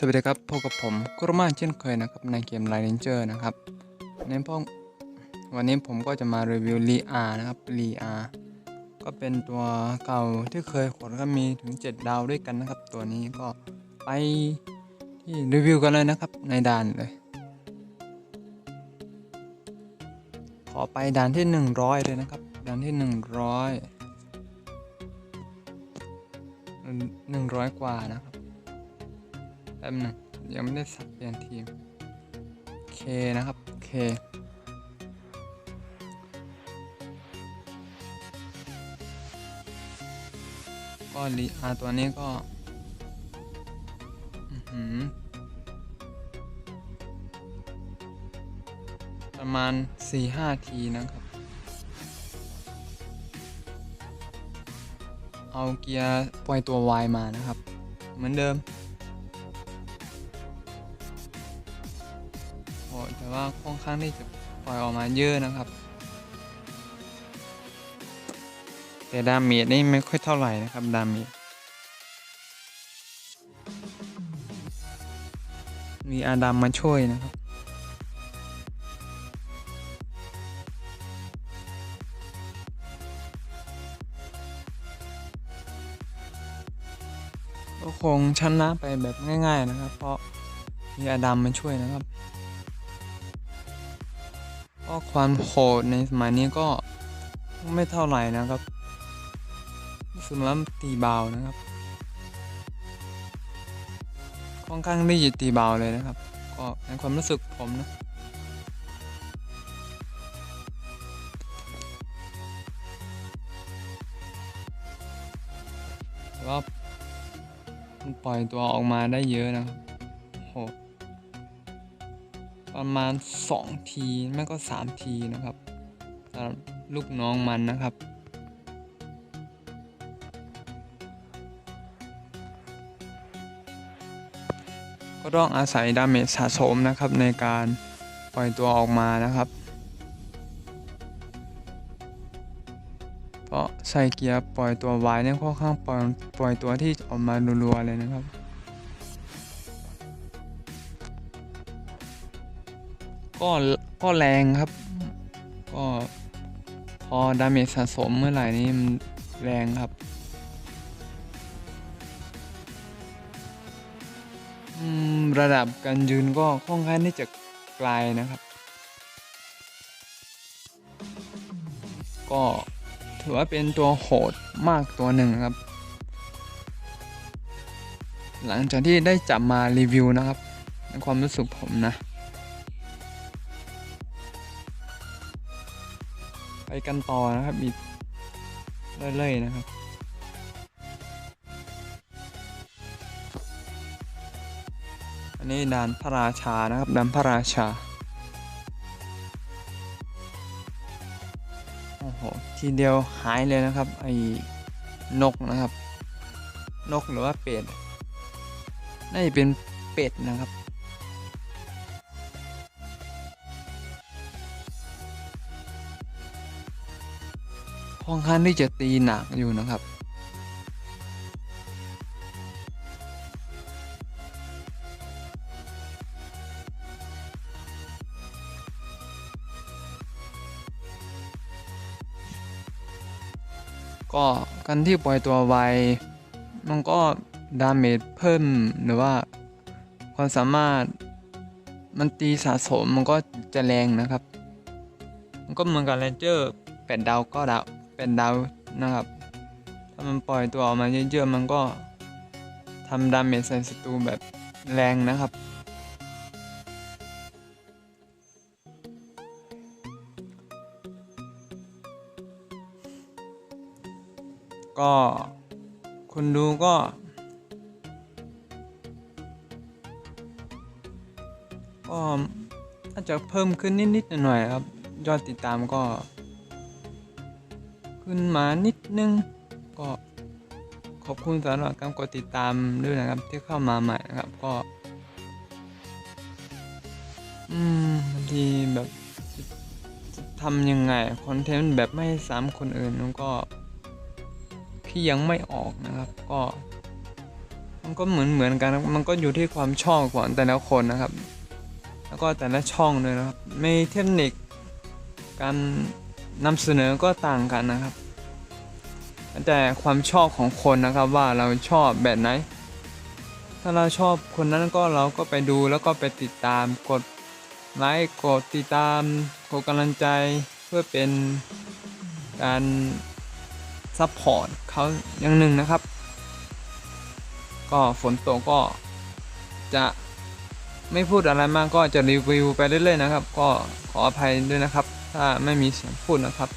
สวัสดีครับพบกับผมกุรมาเช่นเคยนะครับในเกม Line Ranger นะครับในพวกวันนี้ผมก็จะมารีวิวลีอานะครับลีอาก็เป็นตัวเก่าที่เคยขนก็มีถึง 7 ดาวด้วยกันนะครับ ตัวนี้ก็ไปที่รีวิวกันเลยนะครับในด่านเลย ขอไปด่านที่ 100 เลยนะครับด่านที่ 100 100 กว่านะครับ แป๊บหนึงยังไม่ได้สับเปลี่ยนทีมเคนะครับเคก็ลีอาตัวนี้ก็ประมาณ 4-5 ทีนะครับ เอาเกียร์ปล่อยตัว Y มานะครับ เหมือนเดิม โอ้แต่ว่าค่อนข้างที่จะปล่อยออกมาเยอะนะครับ แต่ดาเมจนี่ไม่ค่อยเท่าไหร่นะครับดาเมจมีอาดัมมาช่วยนะครับก็คงชนะไปแบบง่าย ๆนะครับ เพราะมีอาดัมมาช่วยนะครับ ก็ความโหดในสมัยนี้ก็ไม่เท่าไหร่นะครับรู้สึกว่าตีเบานะครับ ค่อนข้างที่จะตีเบาเลยนะครับ ก็ในความรู้สึกผมนะแต่ว่ามันปล่อยตัวออกมาได้เยอะนะครับโห ประมาณ 2 ทีไม่ก็ 3 ทีนะครับสำหรับลูกน้องมันนะครับ ก็ต้องอาศัยดาเมจสะสมนะครับในการปล่อยตัวออกมานะครับเพราะใส่เกียร์ปล่อยตัวไว้เนี่ยค่อนข้างปล่อยปล่อยตัวที่ออกมารัวๆเลยนะครับ ก็ก็แรงครับ ก็พอดาเมจสะสมเมื่อไหร่นี่มันแรงครับ ระดับการยืนก็ค่อนข้างที่จะไกลนะครับ ก็ถือว่าเป็นตัวโหดมากตัวหนึ่งครับ หลังจากที่ได้จับมารีวิวนะครับในความรู้สึกผมนะ กันต่อนะครับอีกเรื่อยๆนะครับอันนี้ด่านพระราชานะครับด่านพระราชาโอ้โหทีเดียวหายเลยนะครับไอ้นกนะครับ นกหรือว่าเป็ดน่าจะเป็นเป็ดนะครับ ค่อนข้างที่จะตีหนักอยู่นะครับก็การที่ปล่อยตัวไว มันก็ดาเมจเพิ่มหรือว่าความสามารถมันตีสะสมมันก็จะแรงนะครับ มันก็เหมือนกับเรนเจอร์แปดดาวก็ดาว เป็นดาวนะครับ ถ้ามันปล่อยตัวออกมาเยอะๆมันก็ทำดาเมจใส่ศัตรูแบบแรงนะครับ ก็คนดูก็ ก็น่าจะเพิ่มขึ้นนิดๆหน่อยๆครับ ยอดติดตามก็ ขึ้นมานิดนึง ก็ขอบคุณสำหรับการกดติดตามด้วยนะครับที่เข้ามาใหม่นะครับก็ อืมบางทีแบบทำยังไงคอนเทนต์แบบไม่ซ้ำคนอื่นมันก็ที่ยังไม่ออกนะครับก็ มันก็เหมือนเหมือนกัน มันก็อยู่ที่ความชอบของแต่ละคนนะครับ แล้วก็แต่ละช่องด้วยนะครับ มีเทคนิคการ นำเสนอก็ต่างกันนะครับ แต่ความชอบของคนนะครับว่าเราชอบแบบไหน ถ้าเราชอบคนนั้นก็เราก็ไปดูแล้วก็ไปติดตามกดไลค์กดติดตามกดกำลังใจเพื่อเป็นการซัพพอร์ตเขาอย่างหนึ่งนะครับ ก็ฝนตกก็จะไม่พูดอะไรมากก็จะรีวิวไปเรื่อยๆนะครับ ก็ขออภัยด้วยนะครับ ถ้าไม่มีเสียงพูดนะครับ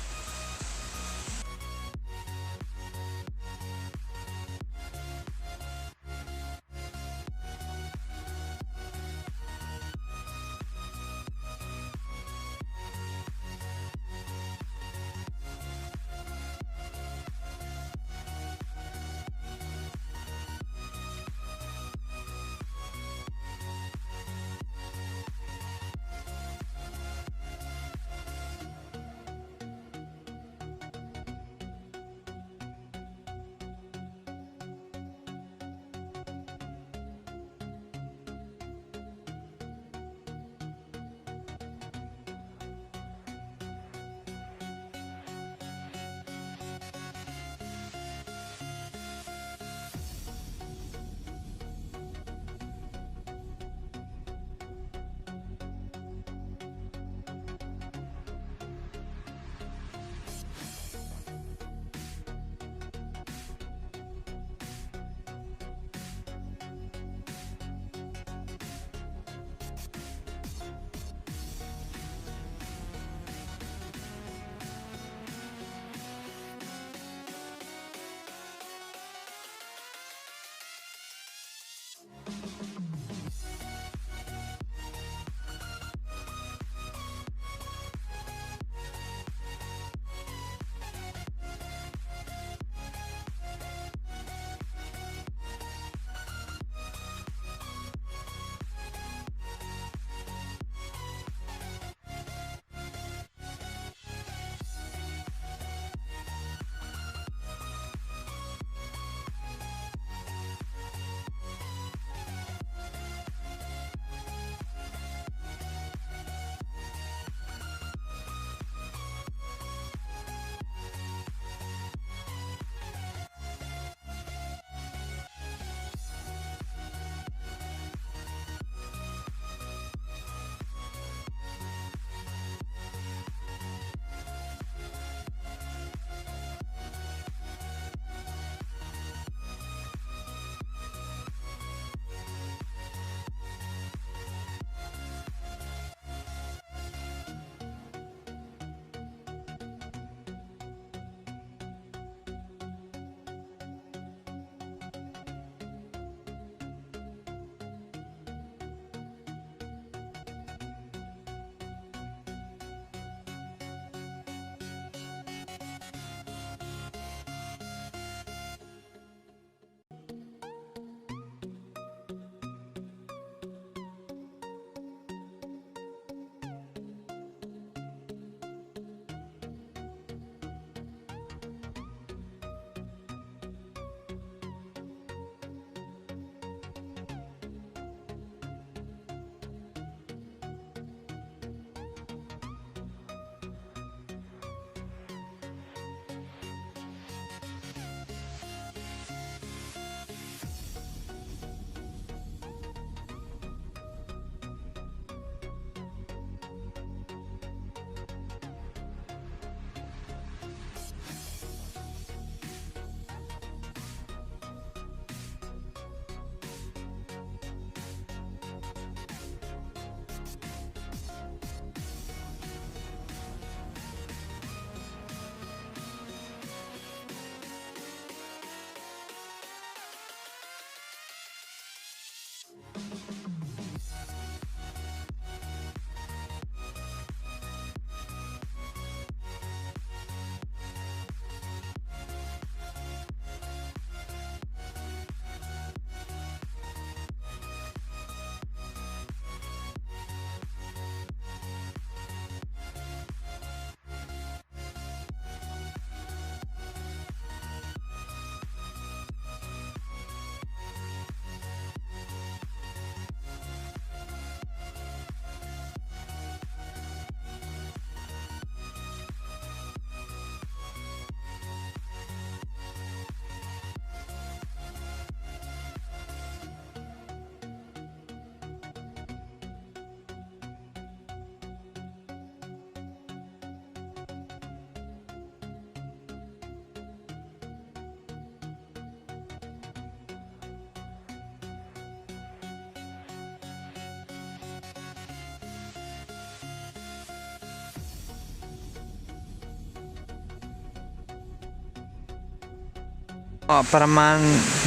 ประมาณ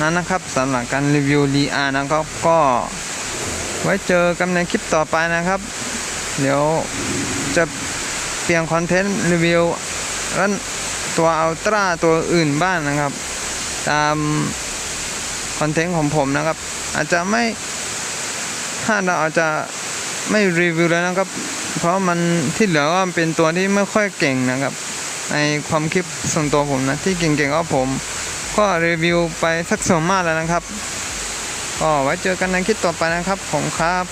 นั้นนะครับสำหรับการรีวิวลีอานะครับก็ไว้เจอกันในคลิปต่อไปนะครับ เดี๋ยวจะเปลี่ยนคอนเทนต์รีวิวแล้วตัวอัลตร้าตัวอื่นบ้างนะครับ ตามคอนเทนต์ของผมนะครับ อาจจะไม่ถ้าเราอาจจะไม่รีวิวแล้วนะครับ เพราะมันที่เหลือก็เป็นตัวที่ไม่ค่อยเก่งนะครับ ในความคิดส่วนตัวผมนะที่เก่งๆก็ผม ก็รีวิวไปสักส่วนมากแล้วนะครับ ก็ไว้เจอกันในคลิปต่อไปนะครับผมครับ